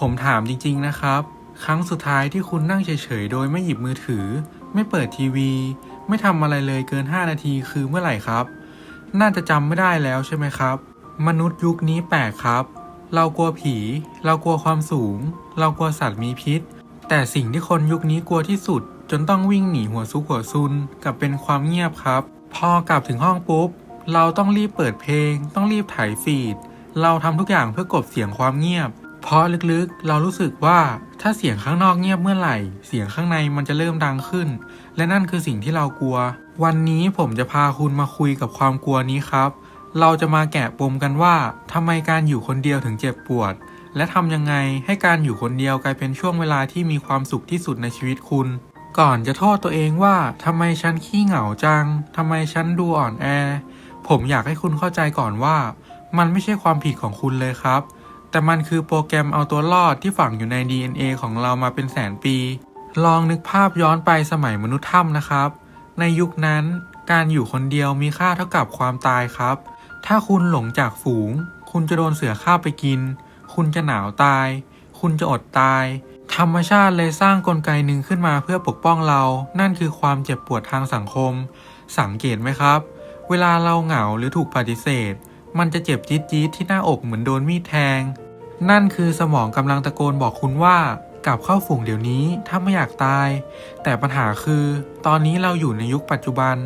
ผมถามจริงๆนะครับ ครั้งสุดท้ายที่คุณนั่งเฉยๆ โดยไม่หยิบมือถือ ไม่เปิดทีวี ไม่ทำอะไรเลยเกิน 5 นาทีคือเมื่อไหร่ครับ น่าจะจำไม่ได้แล้วใช่ไหมครับ มนุษย์ยุคนี้แปลกครับ เรากลัวผี เรากลัวความสูง เรากลัวสัตว์มีพิษ แต่สิ่งที่คนยุคนี้กลัวที่สุด จนต้องวิ่งหนีหัวซุกหัวซุนกับเป็นความเงียบครับ พอกลับถึงห้องปุ๊บ เราต้องรีบเปิดเพลง ต้องรีบถ่ายฟีด เราทำทุกอย่างเพื่อกลบเสียงความเงียบ เพราะลึกๆ เรารู้สึกว่าถ้าเสียงข้างนอกเงียบเมื่อไหร่ เสียงข้างในมันจะเริ่มดังขึ้น และนั่นคือสิ่งที่เรากลัว วันนี้ผมจะพาคุณมาคุยกับความกลัวนี้ครับ เราจะมาแกะปมกันว่าทำไมการอยู่คนเดียวถึงเจ็บปวด และทำยังไงให้การอยู่คนเดียวกลายเป็นช่วงเวลาที่มีความสุขที่สุดในชีวิตคุณ ก่อนจะโทษตัวเองว่าทำไมฉันขี้เหงาจังทำไมฉันดูอ่อนแอ ผมอยากให้คุณเข้าใจก่อนว่า มันไม่ใช่ความผิดของคุณเลยครับ แต่มันคือโปรแกรมเอาตัวรอดที่ฝังอยู่ใน DNA ของเรามาเป็นแสนปี ลองนึกภาพย้อนไปสมัยมนุษย์ถ้ำนะครับ ในยุคนั้นการอยู่คนเดียวมีค่าเท่ากับความตายครับ ถ้าคุณหลงจากฝูง คุณจะโดนเสือฆ่าไปกิน คุณจะหนาวตาย คุณจะอดตาย ธรรมชาติเลยสร้างกลไกหนึ่งขึ้นมาเพื่อปกป้องเรา นั่นคือความเจ็บปวดทางสังคม สังเกตไหมครับ เวลาเราเหงาหรือถูกปฏิเสธ มันจะเจ็บจี๊ดจี๊ดที่หน้าอกเหมือนโดนมีดแทง นั่นคือสมองกำลังตะโกนบอกคุณว่ากลับเข้าฝูงเดี๋ยวนี้ถ้าไม่อยากตาย แต่ปัญหาคือ ตอนนี้เราอยู่ในยุคปัจจุบัน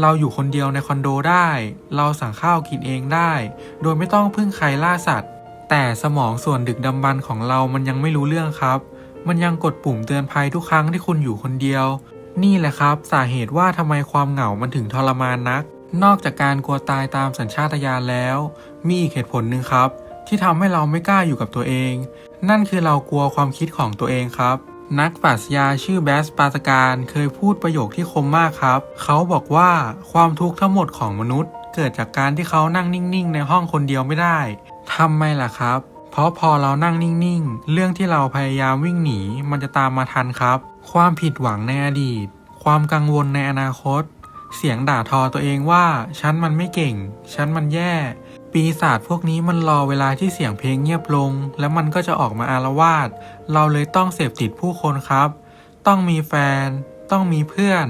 เราอยู่คนเดียวในคอนโดได้ เราสั่งข้าวกินเองได้ โดยไม่ต้องพึ่งใครล่าสัตว์ แต่สมองส่วนดึกดำบรรพ์ของเรามันยังไม่รู้เรื่องครับ มันยังกดปุ่มเตือนภัยทุกครั้งที่คุณอยู่คนเดียว นี่แหละครับ สาเหตุว่าทำไมความเหงามันถึงทรมานนัก นอกจากการกลัวตายตามสัญชาตญาณแล้ว มีอีกเหตุผลหนึ่งครับ ที่ทำให้เราไม่กล้าอยู่กับตัวเอง นั่นคือเรากลัวความคิดของตัวเองครับ นักปรัชญาชื่อแบสปาตการเคยพูดประโยคที่คมมากครับ เขาบอกว่าความทุกข์ทั้งหมดของมนุษย์ เกิดจากการที่เขานั่งนิ่งๆ ในห้องคนเดียวไม่ได้ทำไมล่ะครับ เพราะพอเรานั่งนิ่งๆ เรื่องที่เราพยายามวิ่งหนีมันจะตามมาทันครับ ความผิดหวังในอดีต ความกังวลในอนาคต เสียงด่าทอตัวเองว่า ฉันมันไม่เก่ง ฉันมันแย่ ปีศาจพวกนี้มันรอเวลาที่เสียงเพลงเงียบลง แล้วมันก็จะออกมาอารวาสเราเลยต้องเสพติดผู้คนครับ ต้องมีแฟน ต้องมีเพื่อน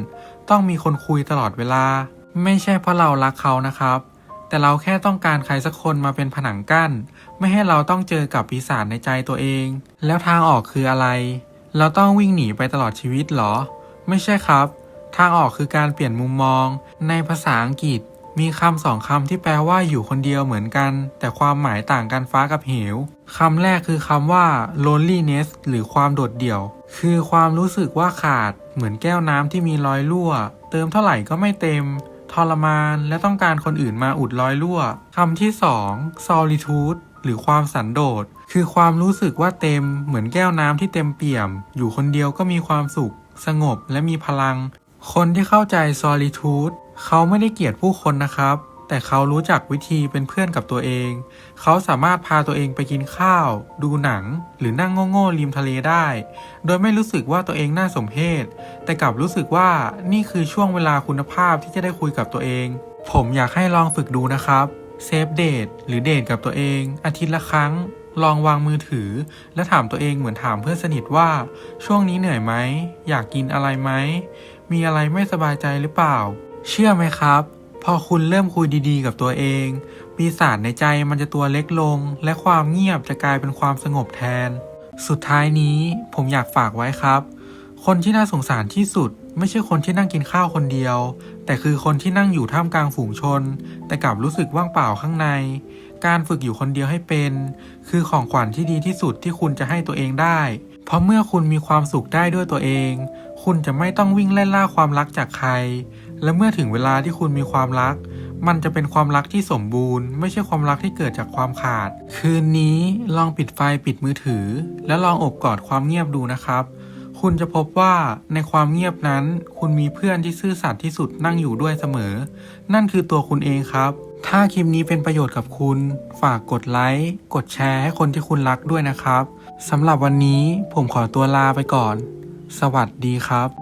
ต้องมีคนคุยตลอดเวลา ไม่ใช่เพราะเรารักเขานะครับ แต่เราแค่ต้องการใครสักคนมาเป็นผนังกั้น ไม่ให้เราต้องเจอกับปีศาจในใจตัวเอง แล้วทางออกคืออะไร เราต้องวิ่งหนีไปตลอดชีวิตเหรอ ไม่ใช่ครับ ทางออกคือการเปลี่ยนมุมมอง ในภาษาอังกฤษ มีคำสองคำที่แปลว่าอยู่คนเดียวเหมือนกัน แต่ความหมายต่างกันฟ้ากับเหวคำแรกคือคำว่า loneliness หรือความโดดเดี่ยว คือความรู้สึกว่าขาด เหมือนแก้วน้ำที่มีรอยรั่ว เติมเท่าไหร่ก็ไม่เต็มทรมานและต้องการคนอื่นมาอุดรอยรั่วคำที่สอง solitude หรือความสันโดษ คือความรู้สึกว่าเต็ม เหมือนแก้วน้ำที่เต็มเปี่ยม อยู่คนเดียวก็มีความสุข สงบและมีพลัง คนที่เข้าใจ solitude เขาไม่ได้เกลียดผู้คนนะครับ แต่เขารู้จักวิธีเป็นเพื่อนกับตัวเอง เขาสามารถพาตัวเองไปกินข้าว ดูหนัง หรือนั่งโง่ๆริมทะเลได้ โดยไม่รู้สึกว่าตัวเองน่าสมเพชแต่กลับรู้สึกว่านี่คือช่วงเวลาคุณภาพที่จะได้คุยกับตัวเอง ผมอยากให้ลองฝึกดูนะครับเซฟเดทหรือเดทกับตัวเอง อาทิตย์ละครั้ง ลองวางมือถือ และถามตัวเองเหมือนถามเพื่อนสนิทว่า ช่วงนี้เหนื่อยไหม อยากกินอะไรไหม มีอะไรไม่สบายใจหรือเปล่า เชื่อไหมครับ พอคุณเริ่มคุยดีๆ กับตัวเอง ปีศาจในใจมันจะตัวเล็กลง และความเงียบจะกลายเป็นความสงบแทน สุดท้ายนี้ผมอยากฝากไว้ครับ คนที่น่าสงสารที่สุด ไม่ใช่คนที่นั่งกินข้าวคนเดียว แต่คือคนที่นั่งอยู่ท่ามกลางฝูงชน แต่กลับรู้สึกว่างเปล่าข้างใน การฝึกอยู่คนเดียวให้เป็น คือของขวัญที่ดีที่สุดที่คุณจะให้ตัวเองได้ เพราะเมื่อคุณมีความสุขได้ด้วยตัวเอง คุณจะไม่ต้องวิ่งไล่ล่าความรักจากใคร และเมื่อถึงเวลาที่คุณมีความรัก มันจะเป็นความรักที่สมบูรณ์ ไม่ใช่ความรักที่เกิดจากความขาด คืนนี้ลองปิดไฟปิดมือถือ แล้วลองอบกอดความเงียบดูนะครับ คุณจะพบว่าในความเงียบนั้น คุณมีเพื่อนที่ซื่อสัตย์ที่สุดนั่งอยู่ด้วยเสมอ นั่นคือตัวคุณเองครับ ถ้าคลิปนี้เป็นประโยชน์กับคุณ ฝากกดไลค์ กดแชร์ให้คนที่คุณรักด้วยนะครับ สำหรับวันนี้ผมขอตัวลาไปก่อน สวัสดีครับ